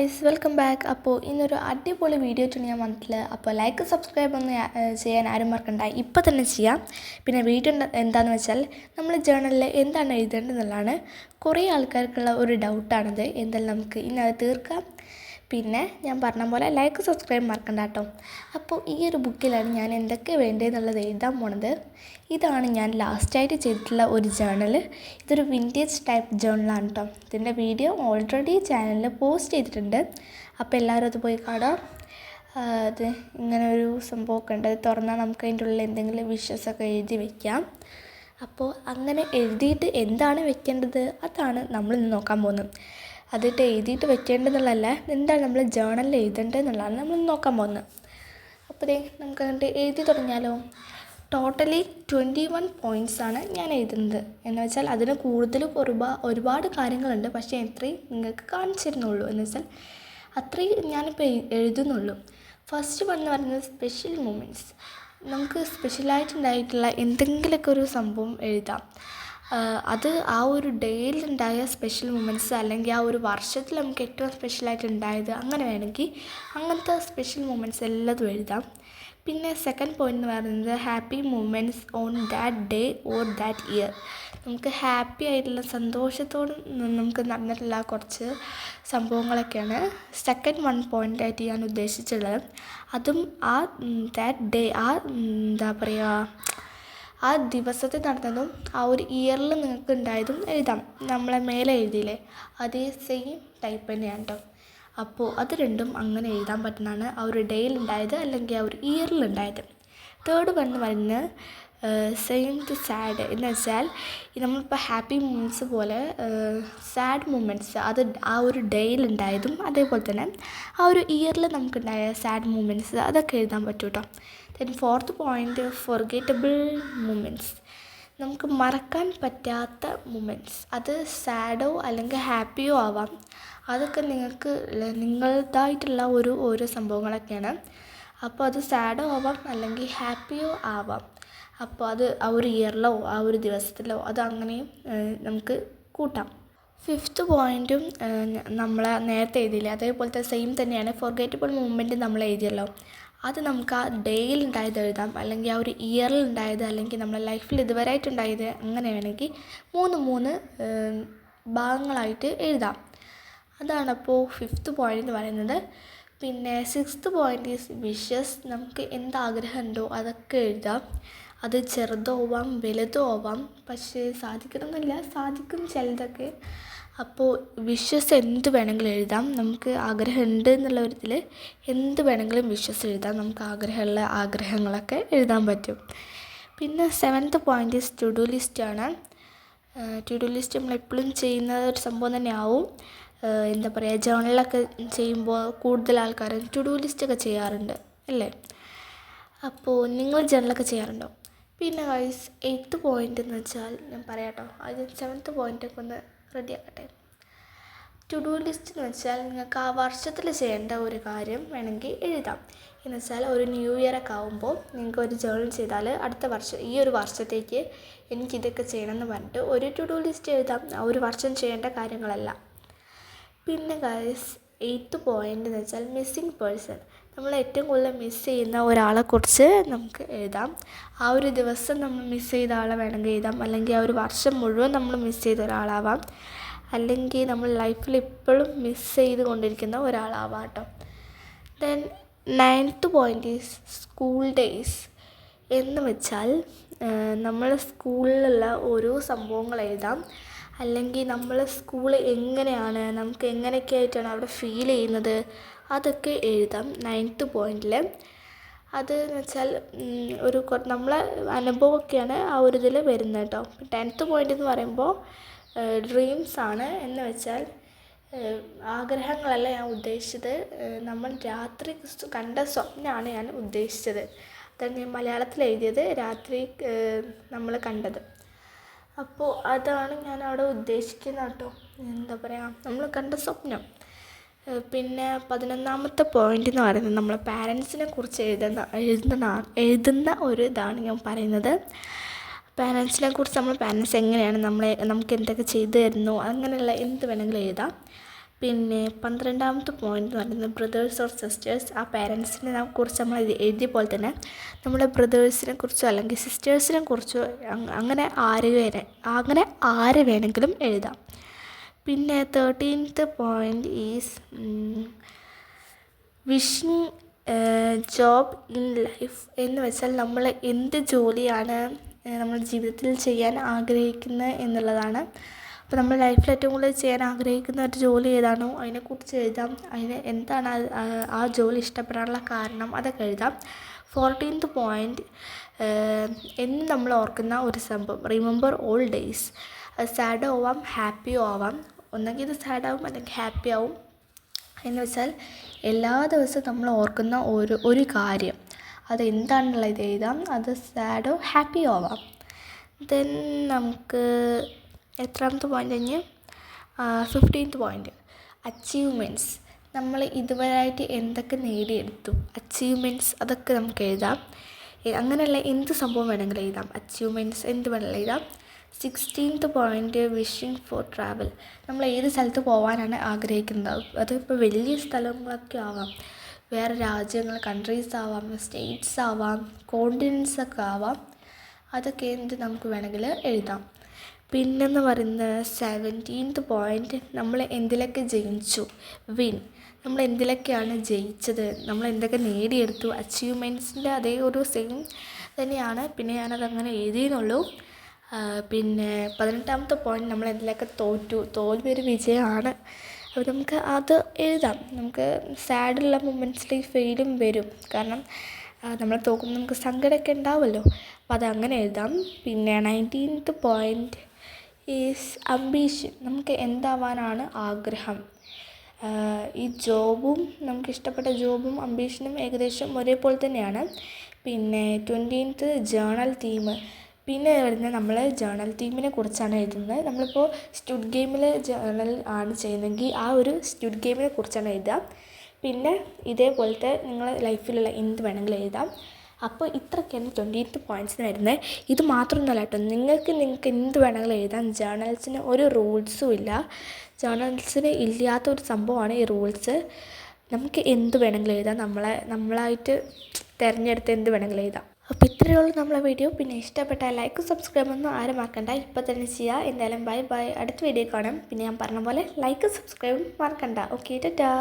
Guys welcome back അപ്പോൾ ഇന്നൊരു അടിപൊളി വീഡിയോ ആയിട്ടാണ് ഞാൻ വന്നിട്ടുള്ളത്. അപ്പോൾ ലൈക്ക് സബ്സ്ക്രൈബ് ഒന്ന് ചെയ്യാൻ ആരും മറക്കണ്ട. ഇപ്പോൾ തന്നെ ചെയ്യാം. പിന്നെ വീഡിയോ എന്ത- എന്താണെന്ന് വെച്ചാൽ നമ്മൾ ജേണലിൽ എന്താണ് എഴുതേണ്ടതെന്നുള്ളതാണ് കുറേ ആൾക്കാർക്കുള്ള ഒരു ഡൗട്ടാണിത് എന്തായാലും നമുക്ക് ഇന്നത് തീർക്കാം. പിന്നെ ഞാൻ പറഞ്ഞ പോലെ ലൈക്ക് സബ്സ്ക്രൈബ് മറക്കണ്ട കേട്ടോ. അപ്പോൾ ഈ ഒരു ബുക്കിലാണ് ഞാൻ എന്തൊക്കെ വേണ്ടതെന്നുള്ളത് എഴുതാൻ പോണത്. ഇതാണ് ഞാൻ ലാസ്റ്റായിട്ട് ചെയ്തിട്ടുള്ള ഒരു ജേണൽ ഇതൊരു വിന്റേജ് ടൈപ്പ് ജേണലാണ് കേട്ടോ ഇതിന്റെ വീഡിയോ ഓൾറെഡി ചാനലിൽ പോസ്റ്റ് ചെയ്തിട്ടുണ്ട്. അപ്പോൾ എല്ലാവരും അത് പോയി കാണാം അത് ഇങ്ങനെ ഒരു സംഭവമൊക്കെ ഉണ്ട്. തുറന്നാൽ നമുക്ക് അതിന്റെ ഉള്ളിൽ എന്തെങ്കിലും വിഷസ് ഒക്കെ എഴുതി വെക്കാം. അപ്പോൾ അങ്ങനെ എഴുതിയിട്ട് എന്താണ് വെക്കേണ്ടത്? അതാണ് നമ്മൾ ഇന്ന് നോക്കാൻ പോകുന്നത്. അതിട്ട് എഴുതിയിട്ട് വെക്കേണ്ടതെന്നുള്ളതല്ല എന്താണ് നമ്മൾ ജേണലിൽ എഴുതേണ്ടതെന്നുള്ളതാണ് നമ്മൾ നോക്കാൻ പോകുന്നത്. അപ്പോൾ ദേ നമുക്ക് അങ്ങോട്ട് എഴുതി തുടങ്ങിയാലോ? ടോട്ടലി ട്വന്റി വൺ ആണ് ഞാൻ എഴുതുന്നത്. എന്ന് വെച്ചാൽ അതിന് കൂടുതൽ ഒരുപാട് ഒരുപാട് കാര്യങ്ങളുണ്ട്. പക്ഷേ ഇത്രയും നിങ്ങൾക്ക് കാണിച്ചിരുന്നുള്ളൂ. എന്ന് വെച്ചാൽ അത്രയും ഞാനിപ്പോൾ എഴു- എഴുതുന്നുള്ളൂ. ഫസ്റ്റ് വൺ എന്ന് പറയുന്നത് സ്പെഷ്യൽ മൂമെന്റ്സ് നമുക്ക് സ്പെഷ്യലായിട്ടുണ്ടായിട്ടുള്ള എന്തെങ്കിലുമൊക്കെ ഒരു സംഭവം എഴുതാം. അത് ആ ഒരു ഡേയിൽ ഉണ്ടായ സ്പെഷ്യൽ മൊമെന്റ്സ് അല്ലെങ്കിൽ ആ ഒരു വർഷത്തിൽ നമുക്ക് ഏറ്റവും സ്പെഷ്യലായിട്ട് ഉണ്ടായത് അങ്ങനെ വേണമെങ്കിൽ അങ്ങനത്തെ സ്പെഷ്യൽ മൊമെന്റ്സ് എല്ലാതും എഴുതാം. പിന്നെ സെക്കൻഡ് പോയിന്റ് എന്ന് പറയുന്നത് happy moments on that day or that year നമുക്ക് ഹാപ്പി ആയിട്ടുള്ള സന്തോഷത്തോടെ നമുക്ക് നടന്നിട്ടുള്ള കുറച്ച് സംഭവങ്ങളൊക്കെയാണ് സെക്കൻഡ് വൺ പോയിന്റ് ആയിട്ട് ഞാൻ ഉദ്ദേശിച്ചുള്ളത് അതും ആ ദാറ്റ് ഡേ ആ എന്താ പറയുക ആ ദിവസത്തിൽ നടന്നതും ആ ഒരു ഇയറിൽ നിങ്ങൾക്ക് ഉണ്ടായതും എഴുതാം. നമ്മളെ മേലെ എഴുതിയില്ലേ? അതേ സെയിം ടൈപ്പ് തന്നെയാണ് കേട്ടോ അപ്പോൾ അത് രണ്ടും അങ്ങനെ എഴുതാൻ പറ്റുന്നതാണ്. ആ ഒരു ഡേയിൽ ഉണ്ടായത് അല്ലെങ്കിൽ ആ ഒരു ഇയറിൽ ഉണ്ടായത്. തേർഡ് വൺ വരുന്നത് സെയിം ടു സാഡ് എന്ന് വെച്ചാൽ നമ്മളിപ്പോൾ ഹാപ്പി മൂമെന്റ്സ് പോലെ സാഡ് മൂമെന്റ്സ് അത് ആ ഒരു ഡേയിൽ ഉണ്ടായതും അതേപോലെ തന്നെ ആ ഒരു ഇയറിൽ നമുക്കുണ്ടായ സാഡ് മൂമെന്റ്സ് അതൊക്കെ എഴുതാൻ പറ്റും കേട്ടോ then fourth point forgettable moments നമുക്ക് മറക്കാൻ പറ്റാത്ത മൂമെന്റ്സ് അത് സാഡോ അല്ലെങ്കിൽ ഹാപ്പിയോ ആവാം. അതൊക്കെ നിങ്ങൾക്ക് നിങ്ങളുടേതായിട്ടുള്ള ഒരു ഓരോ സംഭവങ്ങളൊക്കെയാണ്. അപ്പോൾ അത് സാഡോ ആവാം അല്ലെങ്കിൽ ഹാപ്പിയോ ആവാം. അപ്പോൾ അത് ആ ഒരു ഇയറിലോ ആ ഒരു ദിവസത്തിലോ അത് അങ്ങനെയും നമുക്ക് കൂട്ടാം. ഫിഫ്ത്ത് പോയിന്റും നമ്മൾ നേരത്തെ എഴുതിയില്ലേ? അതേപോലത്തെ സെയിം തന്നെയാണ്. ഫോർഗേറ്റബിൾ മൂമെന്റ് നമ്മൾ എഴുതിയല്ലോ അത് നമുക്ക് ആ ഡേയിൽ ഉണ്ടായത് എഴുതാം അല്ലെങ്കിൽ ആ ഒരു ഇയറിൽ ഉണ്ടായത് അല്ലെങ്കിൽ നമ്മുടെ ലൈഫിൽ ഇതുവരെ ആയിട്ടുണ്ടായത് അങ്ങനെ വേണമെങ്കിൽ മൂന്ന് മൂന്ന് ഭാഗങ്ങളായിട്ട് എഴുതാം. അതാണ് അപ്പോൾ ഫിഫ്ത്ത് പോയിന്റ് എന്ന് പറയുന്നത്. പിന്നെ സിക്സ്ത് പോയിന്റ് ഈസ് വിഷസ് നമുക്ക് എന്ത് ആഗ്രഹമുണ്ടോ അതൊക്കെ എഴുതാം. അത് ചെറുതോ ആവാം വലുതോ ആവാം പക്ഷേ സാധിക്കണമെന്നില്ല സാധിക്കും ചിലതൊക്കെ. അപ്പോൾ വിഷസ് എന്ത് വേണമെങ്കിലും എഴുതാം. നമുക്ക് ആഗ്രഹം ഉണ്ട് എന്നുള്ള ഒരു ഇതിൽ എന്ത് വേണമെങ്കിലും വിഷസ് എഴുതാം. നമുക്ക് ആഗ്രഹമുള്ള ആഗ്രഹങ്ങളൊക്കെ എഴുതാൻ പറ്റും. പിന്നെ seventh point to do list ആണ്. ടു ഡു ലിസ്റ്റ് നമ്മൾ എപ്പോഴും ചെയ്യുന്ന ഒരു സംഭവം തന്നെയാവും. എന്താ പറയുക ജേണലൊക്കെ ചെയ്യുമ്പോൾ കൂടുതൽ ആൾക്കാർ ടു ഡു ലിസ്റ്റൊക്കെ ചെയ്യാറുണ്ട് അല്ലേ? അപ്പോൾ നിങ്ങൾ ജേണലൊക്കെ ചെയ്യാറുണ്ടോ? പിന്നെ വൈസ് എയ്ത്ത് പോയിന്റ് എന്ന് വെച്ചാൽ ഞാൻ പറയാട്ടോ ആദ്യം സെവൻത്ത് പോയിന്റൊക്കെ ഒന്ന് റെഡി ആക്കട്ടെ ടു ഡു ലിസ്റ്റ് എന്ന് വെച്ചാൽ നിങ്ങൾക്ക് ആ വർഷത്തിൽ ചെയ്യേണ്ട ഒരു കാര്യം വേണമെങ്കിൽ എഴുതാം. എന്ന് വെച്ചാൽ ഒരു ന്യൂ ഇയർ ഒക്കെ ആകുമ്പോൾ നിങ്ങൾക്ക് ഒരു ജേർണൽ ചെയ്താൽ അടുത്ത വർഷം ഈ ഒരു വർഷത്തേക്ക് എനിക്ക് ഇതൊക്കെ ചെയ്യണം എന്ന് പറഞ്ഞിട്ട് ഒരു ടു ഡു ലിസ്റ്റ് എഴുതാം. ആ ഒരു വർഷം ചെയ്യേണ്ട കാര്യങ്ങളല്ല. പിന്നെ ഗൈസ് എയ്ത്ത് പോയിന്റ് എന്ന് വെച്ചാൽ മിസ്സിങ് പേഴ്സൺ നമ്മൾ ഏറ്റവും കൂടുതൽ മിസ് ചെയ്യുന്ന ഒരാളെക്കുറിച്ച് നമുക്ക് എഴുതാം. ആ ഒരു ദിവസം നമ്മൾ മിസ് ചെയ്ത ആളെ വേണമെങ്കിൽ എഴുതാം. അല്ലെങ്കിൽ ആ ഒരു വർഷം മുഴുവൻ നമ്മൾ മിസ് ചെയ്ത ഒരാളാവാം. അല്ലെങ്കിൽ നമ്മൾ ലൈഫിൽ ഇപ്പോഴും മിസ് ചെയ്ത് കൊണ്ടിരിക്കുന്ന ഒരാളാവാം കേട്ടോ. Then ninth point is school days എന്ന് വെച്ചാൽ നമ്മൾ സ്കൂളിലുള്ള ഓരോ സംഭവങ്ങൾ എഴുതാം. അല്ലെങ്കിൽ നമ്മൾ സ്കൂൾ എങ്ങനെയാണ് നമുക്ക് എങ്ങനെയൊക്കെ ആയിട്ടാണ് അവിടെ ഫീൽ ചെയ്യുന്നത്? അതൊക്കെ എഴുതാം നയൻത്ത് പോയിന്റിൽ അത് എന്ന് വെച്ചാൽ ഒരു നമ്മളെ അനുഭവമൊക്കെയാണ് ആ ഒരു ഇതിൽ വരുന്നത് കേട്ടോ. ടെൻത്ത് പോയിന്റ് എന്ന് പറയുമ്പോൾ ഡ്രീംസ് ആണ് എന്ന് വെച്ചാൽ ആഗ്രഹങ്ങളല്ല ഞാൻ ഉദ്ദേശിച്ചത്. നമ്മൾ രാത്രി കണ്ട സ്വപ്നമാണ് ഞാൻ ഉദ്ദേശിച്ചത്. അതാണ് ഞാൻ മലയാളത്തിൽ എഴുതിയത് രാത്രി നമ്മൾ കണ്ടത്. അപ്പോൾ അതാണ് ഞാൻ അവിടെ ഉദ്ദേശിക്കുന്നത് കേട്ടോ. എന്താ പറയുക നമ്മൾ കണ്ട സ്വപ്നം. പിന്നെ പതിനൊന്നാമത്തെ പോയിന്റ് എന്ന് പറയുന്നത് നമ്മൾ പാരൻസിനെ കുറിച്ച് എഴുതുന്ന എഴുതുന്ന എഴുതുന്ന ഒരു ഇതാണ് ഞാൻ പറയുന്നത്. പാരൻസിനെ കുറിച്ച് നമ്മൾ പാരൻസ് എങ്ങനെയാണ് നമ്മളെ നമുക്ക് എന്തൊക്കെ ചെയ്തു തരുന്നു അങ്ങനെയുള്ള എന്ത് വേണമെങ്കിലും എഴുതാം. പിന്നെ പന്ത്രണ്ടാമത്തെ പോയിന്റ് എന്ന് പറയുന്നത് ബ്രദേഴ്സ് ഓർ സിസ്റ്റേഴ്സ് ആ പാരൻസിനെ കുറിച്ച് നമ്മൾ എഴുതി- എഴുതിയ പോലെ തന്നെ നമ്മുടെ ബ്രദേഴ്സിനെ കുറിച്ചോ അല്ലെങ്കിൽ സിസ്റ്റേഴ്സിനെ കുറിച്ചോ അങ്ങനെ ആര് വരെ അങ്ങനെ ആര് വേണമെങ്കിലും എഴുതാം. പിന്നെ thirteenth point is wishing job in life എന്ന് വെച്ചാൽ നമ്മൾ എന്ത് ജോലിയാണ് നമ്മൾ ജീവിതത്തിൽ ചെയ്യാൻ ആഗ്രഹിക്കുന്നത് എന്നുള്ളതാണ്. അപ്പോൾ നമ്മൾ ലൈഫിൽ ഏറ്റവും കൂടുതൽ ചെയ്യാൻ ആഗ്രഹിക്കുന്ന ഒരു ജോലി ഏതാണോ അതിനെക്കുറിച്ച് എഴുതാം. അതിന് എന്താണ് ആ- ജോലി ഇഷ്ടപ്പെടാനുള്ള കാരണം അതൊക്കെ എഴുതാം. ഫോർട്ടീൻത്ത് പോയിന്റ് എന്ന് നമ്മൾ ഓർക്കുന്ന ഒരു സംഭവം. റിമെമ്പർ ഓൾ ഡേയ്സ് സാഡോ ആവാം ഹാപ്പിയോ ആവാം. ഒന്നെങ്കിൽ ഇത് സാഡാവും അല്ലെങ്കിൽ ഹാപ്പി ആവും. എന്ന് വെച്ചാൽ എല്ലാ ദിവസവും നമ്മൾ ഓർക്കുന്ന ഒരു ഒരു കാര്യം. അത് എന്താണെന്നുള്ളത് എഴുതാം. അത് സാഡോ ഹാപ്പിയോ ആവാം. ദെൻ നമുക്ക് എത്രാമത്തെ പോയിന്റ് കഴിഞ്ഞ്? ഫിഫ്റ്റീൻത്ത് പോയിന്റ് അച്ചീവ്മെന്റ്സ് നമ്മൾ ഇതുവരെയായിട്ട് എന്തൊക്കെ നേടിയെടുത്തു? അച്ചീവ്മെന്റ്സ് അതൊക്കെ നമുക്ക് എഴുതാം. അങ്ങനെയുള്ള എന്ത് സംഭവം വേണമെങ്കിലും എഴുതാം. അച്ചീവ്മെന്റ്സ് എന്ത് വേണമെങ്കിലും എഴുതാം. Sixteenth point wishing for travel നമ്മൾ ഏത് സ്ഥലത്ത് പോകാനാണ് ആഗ്രഹിക്കുന്നത്? അതിപ്പോൾ വലിയ സ്ഥലങ്ങളൊക്കെ ആവാം. വേറെ രാജ്യങ്ങൾ കൺട്രീസ് ആവാം സ്റ്റേറ്റ്സ് ആവാം കോണ്ടിനൻസ് ഒക്കെ ആവാം. അതൊക്കെ എന്ത് നമുക്ക് വേണമെങ്കിൽ എഴുതാം. പിന്നെന്ന് പറയുന്നത് സെവന്റീൻത്ത് പോയിന്റ് നമ്മൾ എന്തിലൊക്കെ ജയിച്ചു? വിൻ നമ്മൾ എന്തിലൊക്കെയാണ് ജയിച്ചത്? നമ്മൾ എന്തൊക്കെ നേടിയെടുത്തു? അച്ചീവ്മെന്റ്സിന്റെ അതേ ഒരു സെയിം തന്നെയാണ്. പിന്നെ ഞാനത് അങ്ങനെ എഴുതിയെന്നുള്ളൂ. പിന്നെ പതിനെട്ടാമത്തെ പോയിന്റ് നമ്മൾ എന്തിലൊക്കെ തോറ്റു തോൽവി ഒരു വിജയമാണ്. അപ്പോൾ നമുക്ക് അത് എഴുതാം. നമുക്ക് സാഡുള്ള മൊമെന്റ്സിൽ ഫെയിലും വരും. കാരണം നമ്മൾ തോക്കുമ്പോൾ നമുക്ക് സങ്കടമൊക്കെ ഉണ്ടാവുമല്ലോ. അപ്പോൾ അത് അങ്ങനെ എഴുതാം. പിന്നെ നയന്റീൻത്ത് പോയിന്റ് ഈസ് അംബീഷൻ നമുക്ക് എന്താവാനാണ് ആഗ്രഹം? ഈ ജോബും നമുക്ക് ഇഷ്ടപ്പെട്ട ജോബും അംബീഷനും ഏകദേശം ഒരേപോലെ തന്നെയാണ്. പിന്നെ ട്വന്റീൻത്ത് ജേണൽ തീം പിന്നെ വരുന്നത് നമ്മൾ ജേണൽ തീമിനെ കുറിച്ചാണ് എഴുതുന്നത്. നമ്മളിപ്പോൾ സ്റ്റുഡ് ഗെയിമിൽ ജേണൽ ആണ് ചെയ്യുന്നതെങ്കിൽ ആ ഒരു സ്റ്റുഡ് ഗെയിമിനെ കുറിച്ചാണ് എഴുതുക. പിന്നെ ഇതേപോലത്തെ നിങ്ങളെ ലൈഫിലുള്ള എന്ത് വേണമെങ്കിലും എഴുതാം. അപ്പോൾ ഇത്രയൊക്കെയാണ് ട്വന്റീത്ത് പോയിന്റ്സിന് വരുന്നത്. ഇത് മാത്രമൊന്നുമല്ല കേട്ടോ. നിങ്ങൾക്ക് നിങ്ങൾക്ക് എന്ത് വേണമെങ്കിലും എഴുതാം. ജേണൽസിന് ഒരു റൂൾസും ഇല്ല. ജേണൽസിന് ഇല്ലാത്ത ഒരു സംഭവമാണ് ഈ റൂൾസ് നമുക്ക് എന്ത് വേണമെങ്കിലും എഴുതാം. നമ്മളെ നമ്മളായിട്ട് തിരഞ്ഞെടുത്ത് എന്ത് വേണമെങ്കിലും എഴുതാം. അപ്പോൾ ഇത്രയേ ഉള്ളൂ നമ്മളെ വീഡിയോ. പിന്നെ ഇഷ്ടപ്പെട്ട ലൈക്കും സബ്സ്ക്രൈബ് ഒന്നും ആരും മറക്കണ്ട. ഇപ്പോൾ തന്നെ ചെയ്യുക എന്തായാലും ബൈ ബൈ അടുത്ത വീഡിയോ കാണാം. പിന്നെ ഞാൻ പറഞ്ഞ പോലെ ലൈക്കും സബ്സ്ക്രൈബും മറക്കണ്ട. ഓക്കെ ടാറ്റാ